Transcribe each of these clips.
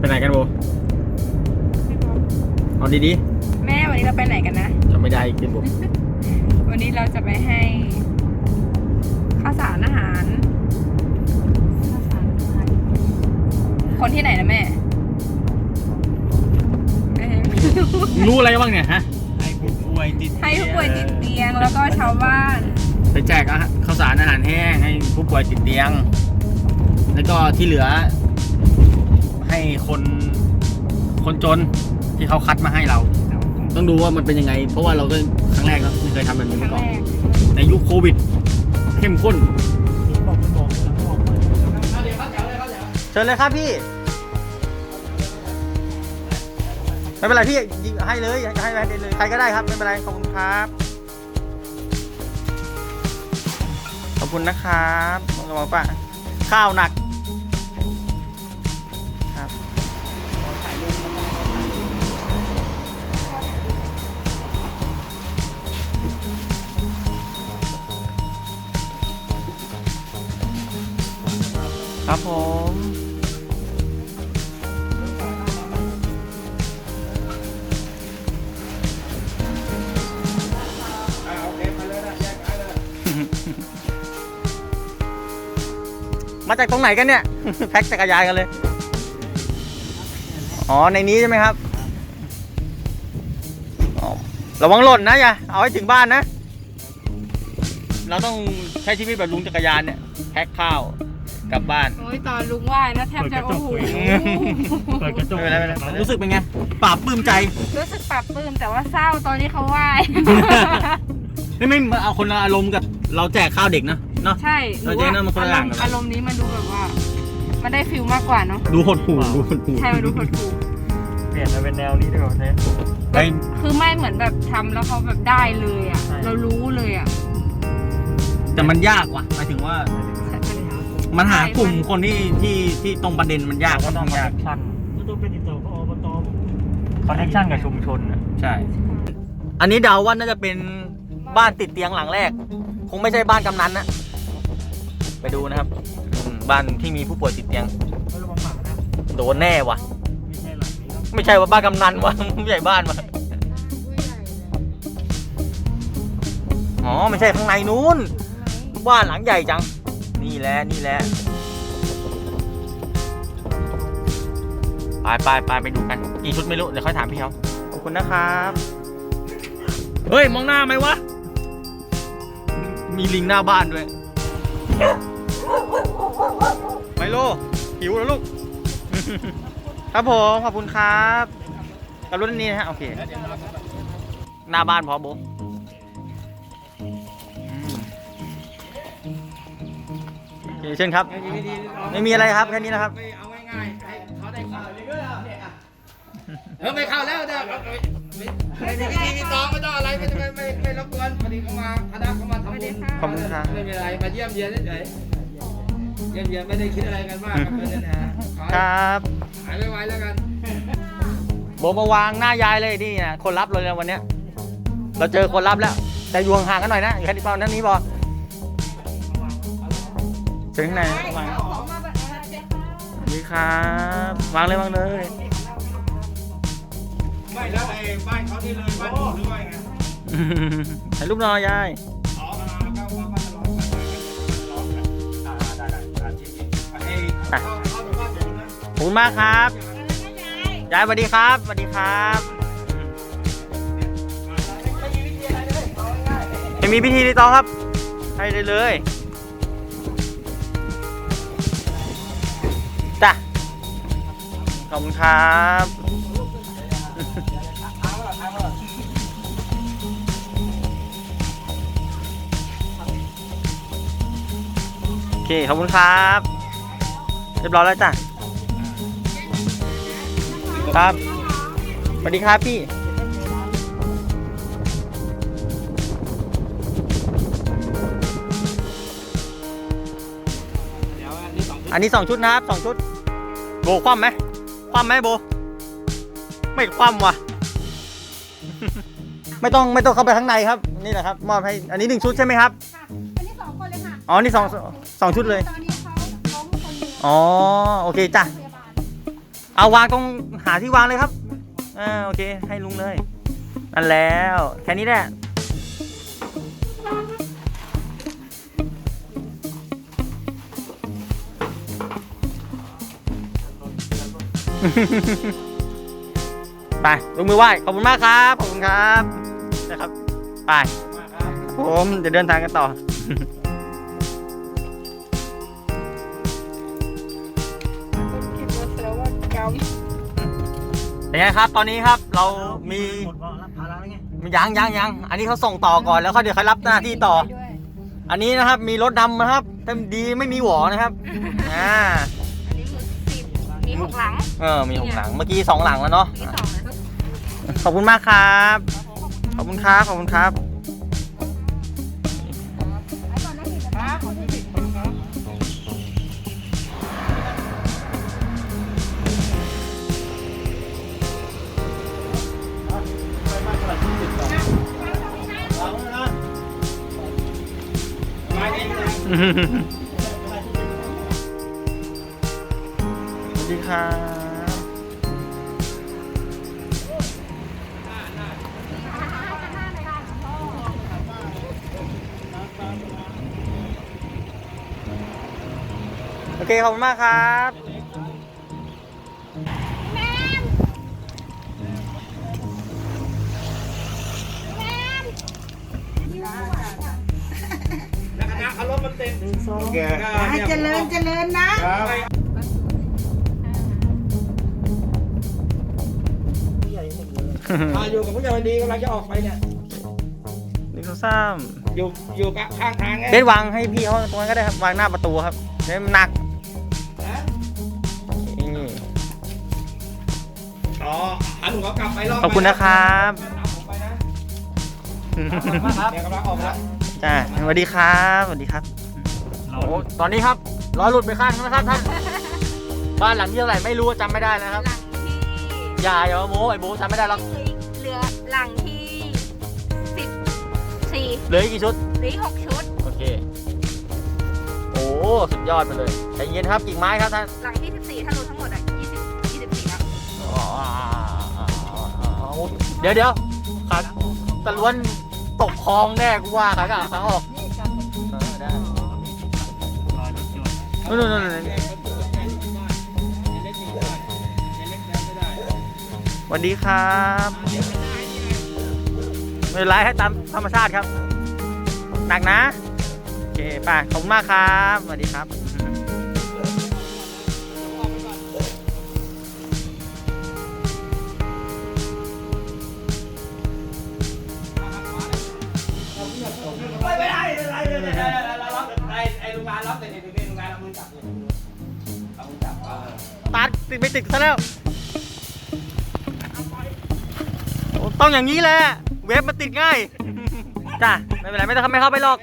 ไปไหนกันโบเอาดีแม่วันนี้เราไปไหนกันนะ ๆจะไม่ได้กินโบวันนี้เราจะไปให้ข้าวสารอาหาร คนที่ไหนนะแม่เอ้ยรู้อะไรบ้างเนี่ยฮะให้ผู้ป่วยติดให้ผู้ป่วยติดเตียงแล้วก็ชาวบ้าน ไปแจกอาหารข้าวสารอาหารแห้งให้ผู้ป่วยติดเตียง แล้วก็ที่เหลือให้ คนคนจนที่เขาคัดมาให้เรา ต้องดูว่ามันเป็นยังไง เพราะว่าเราก็ครั้งแรกเนอะไม่เคยทำแบบนี้ครั้มางก่อนแรกในยุคโควิด เข้มข้นบอกมันบอกแล้วบอกมันเชิญเลยครับพี่ ไม่เป็นไรพี่ให้เลยให้ไปเลยใครก็ได้ครับไม่เป็นไรขอบคุณครับ ขอบคุณนะครับกระบอกป่ะข้าวหนัก ครับผมมาจากตรงไหนกันเนี่ย แพ็คจักรยานกันเลย อ๋อ ในนี้ใช่ไหมครับอ๋อระวังหล่นนะอย่าเอาให้ถึงบ้านนะ เราต้องใช้ชีวิตแบบลุงจักรยานเนี่ย แพ็คข้าว กลับบ้าน โอ้ยตอนลุงไหว้นะแทบจะโอ้โหเปิดกระจกไม่เป็นไรไม่เป็นไร รู้สึกเป็นไงปราบปลื้มใจรู้สึกปรับปลื้มแต่ว่าเศร้าตอนนี้เขาไหว้ไม่ไม่มาเอาคนละอารมณ์กับเราแจกข้าวเด็กนะเนาะ ใช่หนูเออเจ๊ว่านั่นมันคนละอย่างกัน อารมณ์นี้มันดูแบบว่า มันได้ฟิลมากกว่าเนาะดูหดหู่ดูหดหู่ใช่มันดูหดหู่เปลี่ยนมาเป็นแนวนี้ดีกว่าเซ่ไอ้คือไม่เหมือนแบบทำแล้วเขาแบบได้เลยอะ ใช่ เรารู้เลยอะแต่มันยากว่ะหมายถึงว่า มันหากลุ่มคนที่ที่ที่ตรงประเด็นมันยากก็ต้องคอนยาเนกคชั่นก็ต้องเป็นติดต่อกับอบตคอนเนคชั่นกับชุมชนน่ะใช่ อันนี้เดาว่าน่าจะเป็นบ้านติดเตียงหลังแรก คงไม่ใช่บ้านกำนันนะไปดูนะครับอืมบ้านที่มีผู้ป่วยติดเตียงก็ระวังหมานะโดนแน่ว่ะ ไม่ใช่หลังนี้ครับไม่ใช่ว่าบ้านกำนันว่ะ ผู้ใหญ่บ้านว่ะอ๋อไม่ใช่ข้างในนู้น บ้านหลังใหญ่จัง นี่แหละนี่แหละไปไปไปไปดูกัน กี่ชุดไม่รู้ เดี๋ยวค่อยถามพี่เขาขอบคุณนะครับ เฮ้ย มองหน้าไหมวะ มีลิงหน้าบ้านด้วย ไมโล หิวแล้วลูก ครับผม ขอบคุณครับ กับรถนี้นะฮะ โอเค หน้าบ้านพอโบ เคเชิญครับ ไม่มีอะไรครับแค่นี้นะครับ เอาง่ายๆให้เขาได้ข่าวเลยก็แล้วเนี่ยอะเออไม่เข้าแล้วเดี๋ยวเอาไปไม่ไม่มีมีตองไม่ต้องอะไรไม่ไม่ไม่ไม่รบกวนพอดีเขามาคณะเขามาทำบุญขอบคุณครับ ไม่มีอะไรมาเยี่ยมเยียนเฉยๆเยี่ยมเยียนไม่ได้คิดอะไรกันมากครับเพื่อนนะฮะขอคให้รับหายไวๆแล้วกันโบมาวางหน้ายายเลยนี่นะคนรับเลยนะวันเนี้ยเราเจอคนรับแล้ว แต่อยู่ห่างๆกันหน่อยนะอยู่แค่นี้เปล่านั้นนี้พอ เชิญข้างในวางนี่ครับวางเลยวางเลย ไม่แล้วไอ้บ้านเขาที่เลยบ้านผมหรือว่าไงถ่ายรูปหน่อยยายอ๋อเข้าเข้าบ้านตลอดอ่าได้ได้ได้จริงๆไอ้เข้าเข้าไปบ้านผมนะขอบคุณมากครับยายสวัสดีครับสวัสดีครับไม่มีพิธีรีตองครับให้ได้เลย ขอบคุณครับโอเคขอบคุณครับ เรียบร้อยแล้วจ้ะครับสวัสดีครับพี่อันนี้สองชุดนะครับสองชุดโบคว่ำไหม คว่ำไหมโบ ไม่คว่ำว่ะ ไม่ต้องไม่ต้องเข้าไปข้างในครับ นี่แหละครับ มอบให้อันนี้หนึ่งชุดใช่ไหมครับ ค่ะอันนี้สองคนเลยค่ะอ๋อนี่สองสองชุดเลย ตอนนี้เขาล้มคนหนึงอ๋อโอเคจ้ะโรงพยาบาลเอาวางตรงหาที่วางเลยครับ อ่าโอเค ให้ลุงเลย นั่นแล้ว แค่นี้แหละ ไปยกมือไหว้ขอบคุณมากครับ ขอบคุณครับนะครับ ไปผมจะเดินทางกันต่อคิดว่าแสดงว่ากรรมเป็นไงครับ ตอนนี้ครับเรามีหมดว่ารับภาระแล้วไงยังยังยังอันนี้เขาส่งต่อก่อนแล้วเขาเดี๋ยวเขารับหน้าที่ต่อด้วยอันนี้นะครับมีรถดำนะครับเต็มดีไม่มีหวอนะครับ อ่า หกหลังเออมีหกหลังเมื่อกี้สองหลังแล้วเนาะมีสองนะขอบคุณมากครับ ขอบคุณครับขอบคุณครับไอ้ก่ นนะพี่ครับขอบคุณพี่สวัสดีครับโอเค ขอบคุณมากครับแล้วคณะเขารถมันเต็มโอเคให้เจริญเจริญนะผู้ให ห็นเลยมาอยู่กับผู้ใหญ่วันดีกำลังจะออกไปเนี่ยหนึ่งสองสามอยู่อยู่กับข้างทางไงเบสวางให้พี่เขาตรงนั้นก็ได้ครับ วางหน้าประตูครับเดี๋ยวมันหนักนะนี่อ๋ออันหนูเขากลับไปรอบขอบคุณนะครับตามผมไปนะเดี๋ยวกำลังออกมาแล้วจ้าสวัสดีครับสวัสดีครับเราโอ้ตอนนี้ครับล้อหลุดไปข้างนะครับท่านบ้านหลังที่เท่าไหร่ไม่รู้จำไม่ได้นะครับ หลังที่อย่าอย่ามาโม้ไอ้โม้จำไม่ได้หรอกเหลือ หลังที่สิบสี่เหลืออีกกี่ชุด หรือหกชุด โอเค โอ้สุดยอดไปเลยใจเย็นครับกิ่งไม้ครับท่านหลังที่สิบสี่ถ้ารวมทั้งหมดอะยี่สิบยี่สิบสี่ครับอ๋อเดี๋ยวเดี๋ยวขาตะล้วนตกคลองแน่กูว่าขากับขาออกเออได้รอยรถยนต์นู่นนู่นนู่นสวัสดีครับ ไม่เป็นไรให้ตามธรรมชาติครับ หนักนะ โอเคไป่ะขอบคุณมากครับสวัสดีครับไม่ไม่ได้ไม่ได้ไม่ได้ไม่ได้เรารับไอ้ไอ้ลุงงานรับแต่เนี่ยลุงงานเอามือจับเลยเอามือจับตัดติดไม่ติดซะแล้ว ต้องอย่างนี้แหละ เว็บมันติดง่าย จ้ะ ไม่เป็นไร ไม่ต้องไม่เข้าไปหรอก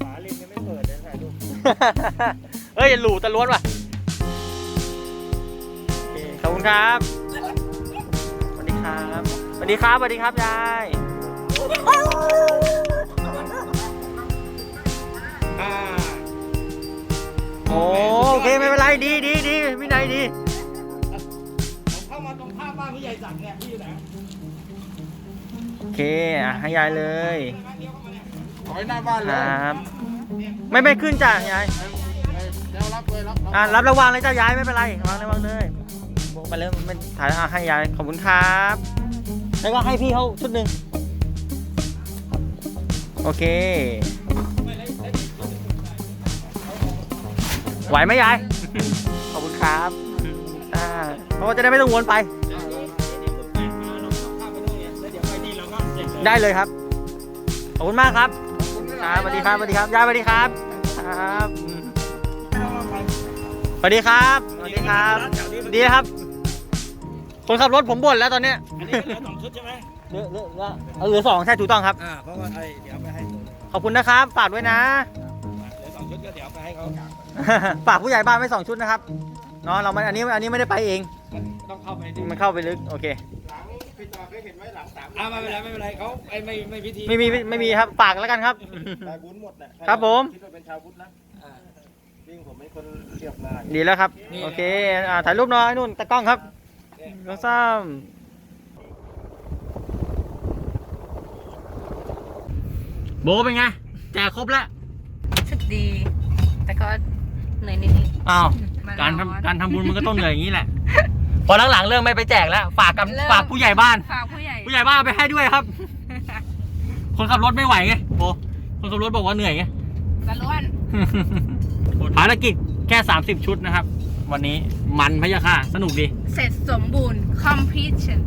ฝาลินยังไม่เปิดเลยถ่ายรูปเฮ้ยหลูตะล้วนว่ะโอเคขอบคุณครับสวัสดีครับสวัสดีครับสวัสดีครับยายอ่าโอ้ สั่งเนี่ยพี่อยู่ไหนโอเคอะให้ยายเลยขอให้หน้าบ้านคเลรยับ ไม่ไม่ขึ้นจ้ะยายเดี๋ยวรับเลยรับอะรับระวางเลยเจ้ายายไม่เป็นไรวางเลยวางเลยโบกไปเลยไม่ถ่ายอะให้ยายขอบคุณครับแล้วก็ให้พี่เขาชุดหนึ่งโอเค ไหวไหมยาย ขอบคุณครับอ่าเพราะว่าจะได้ไม่ต้องวนไป ได้เลยครับ ขอบคุณมากครับครับสวัสดีครับสวัสดีครับยายสวัสดีครับ ครับอืมสวัสดีครับสวัสดีครับ ดีครับ คนขับรถผมบ่นแล้วตอนเนี้ยอันนี้ก็เหลือสองชุดใช่ไหมเหลือเหลือเหลือเอาเหลือสองใช่ถูกต้องครับ อ่าเพราะว่าไอ้เดี๋ยวไปให้เหลืขอบคุณนะครับฝากด้วยนะอสองชุดก็เดี๋ยวไปให้เขากางฝากผู้ใหญ่บ้านไว้สองชุดนะครับเนาะเราไม่อันนี้อันนี้ไม่ได้ไปเอง มันต้องเข้าไปที่มันเข้าไปลึก โอเคหลัง พี่ต่อเคยเห็นไหมหลังสามอ่าไม่เป็นไรไม่เป็นไรเขาไอ้ไม่ไม่พิธีไม่มีไม่มีครับฝากแล้วกันครับ ชายบุญหมดนะครับผม คิดว่าเป็นชาวพุทธนะยิ่งผมเป็นคนเรียบง่ายดีแล้วครับโอเคอ่าถ่ายรูปหน้อยนู่นตะกล้องครับน้องซ้ำโบเป็นไง แจกครบแล้วสุดดี แต่ก็เหนื่อยนิดอ้าวๆมันการร้อนทำการทำบุญมันก็ต้องเหนื่อยอย่างนี้แหละพ อหลังๆเริ่มไม่ไปแจกแล้ว ฝากกับเริ่ม ฝากผู้ใหญ่บ้าน ฝากผู้ใหญ่ผู้ใหญ่บ้านเอาไปให้ด้วยครับ คนขับรถไม่ไหวไงโบคนขับรถบอกว่าเหนื่อยไง ตะล้วน ภารกิจแค่ 30 ชุดนะครับ วันนี้มันพะยะค่ะ สนุกดี เสร็จสมบูรณ์ completion